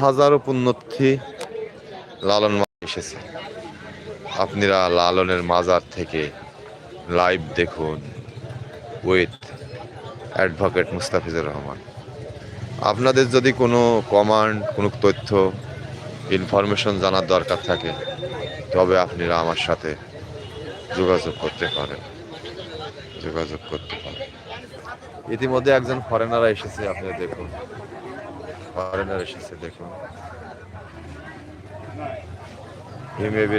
হাজারো পুণ্যর্থী লালন এসেছে। আপনারা লালনের মাজার থেকে লাইভ দেখুন উইথ অ্যাডভোকেট মুস্তাফিজুর রহমান। আপনাদের যদি কোনো কমান্ড কোনো তথ্য ইনফরমেশন জানার দরকার থাকে, তবে আপনারা আমার সাথে যোগাযোগ করতে পারেন। যোগাযোগ করতে পারেন। ইতিমধ্যে একজন ফরেনার এসেছে আপনারা দেখুন। ফরেনার এসেছে দেখুন হি মে বি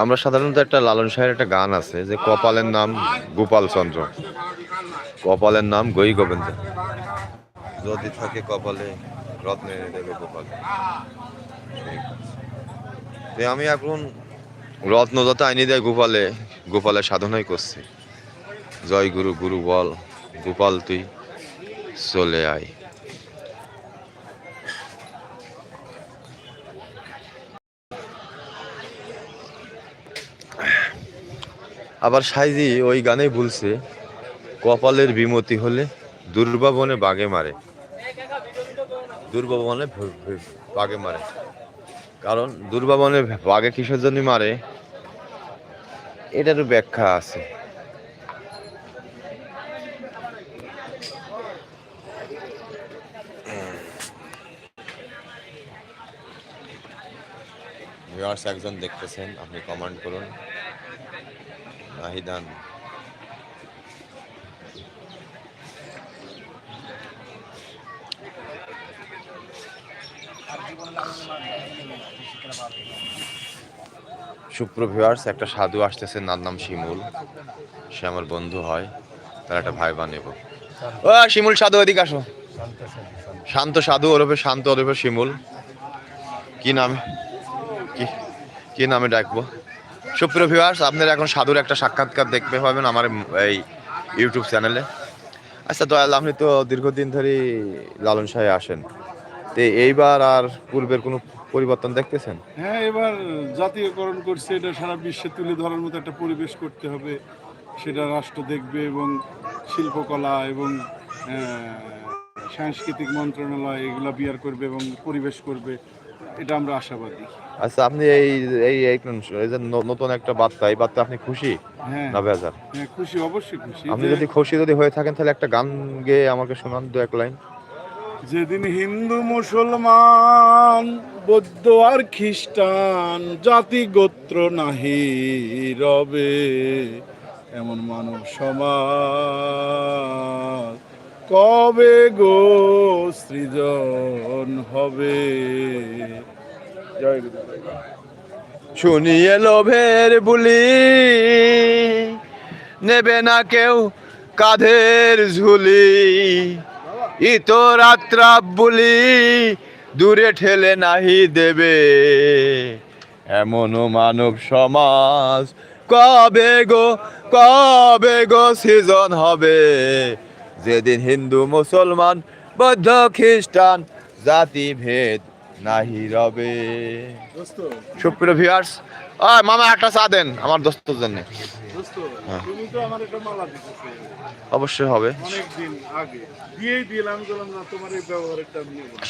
আমরা সাধারণত একটা লালন শাহের একটা গান আছে যে কপালের নাম গোপাল চন্দ্র। কপালের নাম গই গোবিন্দ। যদি থাকে কপালে, রত্ন এনে দেবে গোপাল। আমি এখন রত্ন যত আইনি দেয় গোপালে, গোপালের সাধনাই করছি। জয় গুরু গুরু বল, গোপাল তুই চলে আয়। আবার সাইজি ওই গানেই বলছে, কপালের বিমতি হলে দুর্বাবনে বাগে মারে। দুর্বাবনে বাগে মারে। কারণ দুর্বাবনে বাগে কিসের জন্য মারে? এটারও ব্যাখ্যা আছে। একজন দেখতেছেন, আপনি কমেন্ট করুন। নাহিদান সুপ্রভিউয়ার্স একটা সাধু আসতেছে নার নাম শিমুল। সে আমার বন্ধু হয়, তার একটা ভাই বানেব ও, শিমুল সাধু, এদিকে আসো। শান্ত সাধু ওরফে শান্ত ওরফে শিমুল। কি নামে? কি নামে ডাকবো? সুপ্রিয় ভিউয়ার্স আপনারা এখন সাধুর একটা সাক্ষাৎকার দেখতে পাবেন আমার এই ইউটিউব চ্যানেলে আচ্ছা দয়াল, আপনি তো দীর্ঘদিন ধরে লালন সাহে আসেন। তো এইবার আর পূর্বের কোনো পরিবর্তন দেখতেছেন? হ্যাঁ এবার জাতীয়করণ করছে, এটা সারা বিশ্বে তুলে ধরার মতো একটা পরিবেশ করতে হবে। সেটা রাষ্ট্র দেখবে এবং শিল্পকলা এবং সাংস্কৃতিক মন্ত্রণালয় এগুলো বিয়ার করবে এবং পরিবেশ করবে, এটা আমরা আশাবাদী। আচ্ছা আপনি এই এই এই যে নতুন একটা বার্তা এই বার্তা আপনি খুশি হ্যাঁ। না বেজার? হ্যাঁ খুশি অবশ্যই খুশি। আপনি যদি খুশি যদি হয়ে থাকেন তাহলে একটা গান গেয়ে আমাকে শোনান দু এক লাইন। যেদিন হিন্দু মুসলমান বৌদ্ধ আর খ্রিস্টান জাতি গোত্র নাহি রবে এমন মানব সমাজ কবে গো সৃজন হবে? শুনিয়ে লোভের বুলি নেবে না কেউ কাঁধের ঝুলি। ইতো রাত্রা বুলি দূরে ঠেলে নাহি দেবে। এমনও মানব সমাজ কবে গো কবে গো সিজন হবে? যেদিন হিন্দু, মুসলমান, বৌদ্ধ, খ্রিস্টান, জাতি, ভেদ নাহি রবে। সুপ্রিয় ভিউয়ার্স আয় মামা একটা চা দেন আমার দোস্তর জন্য। হ্যাঁ। অবশ্যই হবে।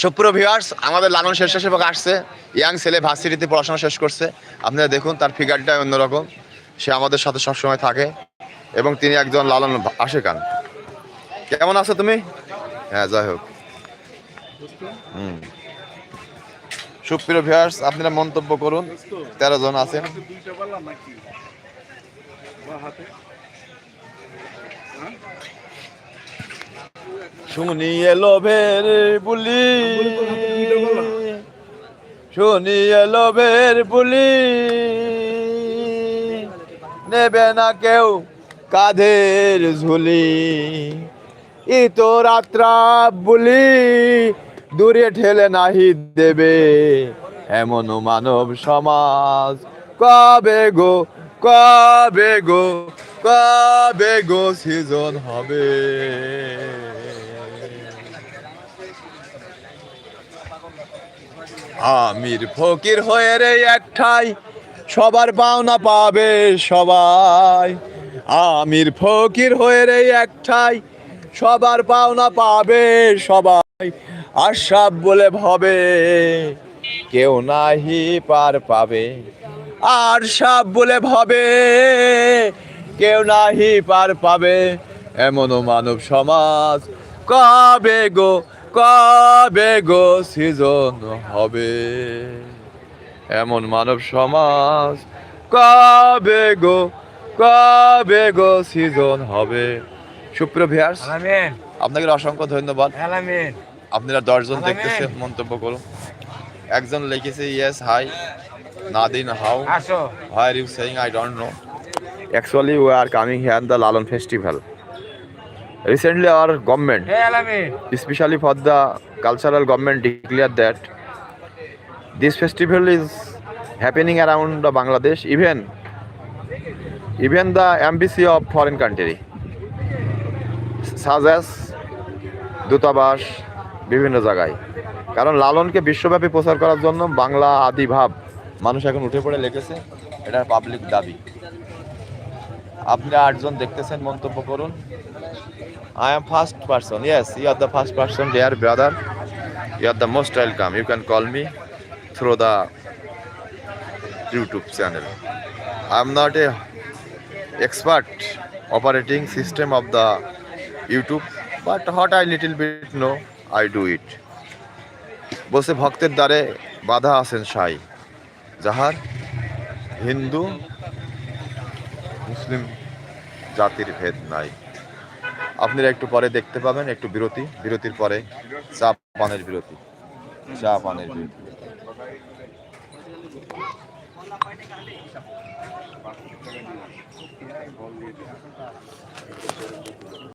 সুপ্রিয় ভিউয়ার্স আমাদের লালন শেষ স্বেচ্ছাসেবক আসছে। ইয়াং ছেলে ভার্সিটিতে পড়াশোনা শেষ করছে। আপনারা দেখুন তার ফিগারটা অন্যরকম। সে আমাদের সাথে সবসময় থাকে এবং তিনি একজন লালন আসে আশেকান। কেমন আছো তুমি? হ্যাঁ যাই হোক। হুম। সুপ্রিয় ভিউয়ার্স আপনারা মন্তব্য করুন। তেরো জন আছেন। শুনিয়ে লোভের বুলি। শুনিয়ে লোভের বুলি। নেবে না কেউ কাঁধের ঝুলি। ই তো রাত্রা বুলি। দূরে ঠেলে নাহি দেবে। এমন মানব সমাজ কবে গো কবে গো কবে গো সিজন হবে? আমির ফকির হয়ে রে একঠাই, সবার পাওনা পাবে সবাই। আমির ফকির হয়ে রে একঠাই, সবার পাওনা পাবে সবাই। আশাব বলে ভবে কেউ নাহি পার পাবে। আর সাপ বলে ভবে কেউ নাহি পার পাবে। এমনও মানব সমাজ কবে গো কবে গো সৃজন হবে? এমন মানব সমাজ কবে গো কবে গো সৃজন হবে? সুপ্রভিয়ার্স আলামিন। আপনাকে অসংখ্য ধন্যবাদ। আপনারা দশজন দেখতেছে মন্তব্য করুন। একজন লিখেছে ইয়েস হাই না দিন how hi are you saying I don't know actually we are coming here the Lalon festival recently our government specially for the cultural government declare that this festival is happening around the Bangladesh even even the embassy of foreign country such as দূতাবাস বিভিন্ন জায়গায়। কারণ লালনকে বিশ্বব্যাপী প্রচার করার জন্য বাংলা আদি ভাব মানুষ এখন উঠে পড়ে লিখেছে এটা পাবলিক দাবি। আপনি আটজন দেখতেছেন মন্তব্য করুন। I am first person yes you are the first person dear brother you are the most welcome you can call me through the YouTube channel I am not a expert operating system of the YouTube, but what I little bit know, I do it বসে ভক্তের দ্বারে বাধা আছেন সাই। যাহার হিন্দু, মুসলিম জাতির ভেদ নাই। আপনারা একটু পরে দেখতে পাবেন, একটু বিরতি। বিরতির পরে চা পানের বিরতি। চা পানের বিরতি।